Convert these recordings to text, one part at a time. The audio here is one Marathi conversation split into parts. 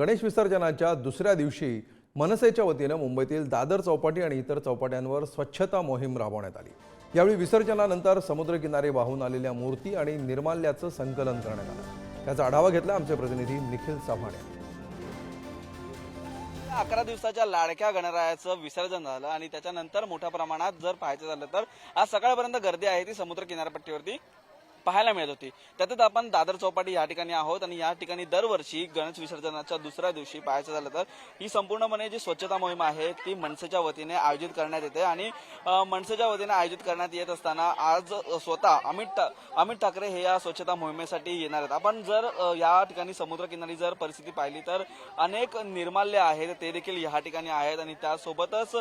गणेश विसर्जनाच्या दुसऱ्या दिवशी मनसेच्या वतीनं मुंबईतील दादर चौपाटी आणि इतर चौपाट्यांवर स्वच्छता मोहीम राबवण्यात आली. यावेळी विसर्जनानंतर समुद्रकिनारी वाहून आलेल्या मूर्ती आणि निर्माल्याचं संकलन करण्यात आलं. त्याचा आढावा घेतला आमचे प्रतिनिधी निखिल चव्हाण यांनी. अकरा दिवसाच्या लाडक्या गणरायाचं विसर्जन झालं आणि त्याच्यानंतर मोठ्या प्रमाणात जर पाहायचं झालं तर आज सकाळपर्यंत गर्दी आहे ती समुद्र किनारपट्टीवरती. पाहायला मिळत होती. त्यातच आपण दादर चौपाटी या ठिकाणी आहोत आणि या ठिकाणी दरवर्षी गणेश विसर्जनाच्या दुसऱ्या दिवशी पाहायचं झालं तर ही संपूर्णपणे जी स्वच्छता मोहीम आहे ती मनसेच्या वतीने आयोजित करण्यात येते आणि मनसेच्या वतीने आयोजित करण्यात येत असताना आज स्वतः अमित ठा- अमित ठाकरे हे या स्वच्छता मोहिमेसाठी येणार आहेत. आपण जर या ठिकाणी समुद्रकिनारी जर परिस्थिती पाहिली तर अनेक निर्माल्य आहेत ते देखील या ठिकाणी आहेत आणि त्यासोबतच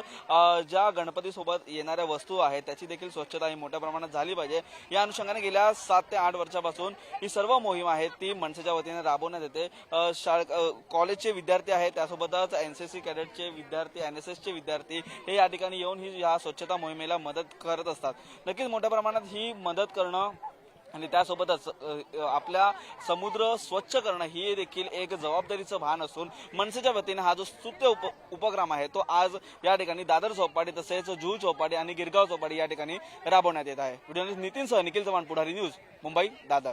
ज्या गणपतीसोबत येणाऱ्या वस्तू आहेत त्याची देखील स्वच्छता ही मोठ्या प्रमाणात झाली पाहिजे. या अनुषंगाने गेल्या सात ते आठ वर्षापासून ही सर्व मोहीम आहे ती मनसेच्या वतीने राबवण्यात येते. शाळा कॉलेजचे विद्यार्थी आहेत त्यासोबतच एनसीसी कॅडेटचे विद्यार्थी एन एस एसचे विद्यार्थी हे या ठिकाणी येऊन ही या स्वच्छता मोहिमेला मदत करत असतात. नक्कीच मोठ्या प्रमाणात ही मदत करणं आणि त्यासोबतच आपल्या समुद्र स्वच्छ करणं ही देखील एक जबाबदारीचं भान असून मनसेच्या वतीने हा जो स्तुत्य उप उपक्रम आहे तो आज या ठिकाणी दादर चौपाटी तसेच जुहू चौपाटी आणि गिरगाव चौपाटी या ठिकाणी राबवण्यात येत आहे. व्हिडिओ नितीन सह निखिल चव्हाण पुढारी न्यूज मुंबई दादर.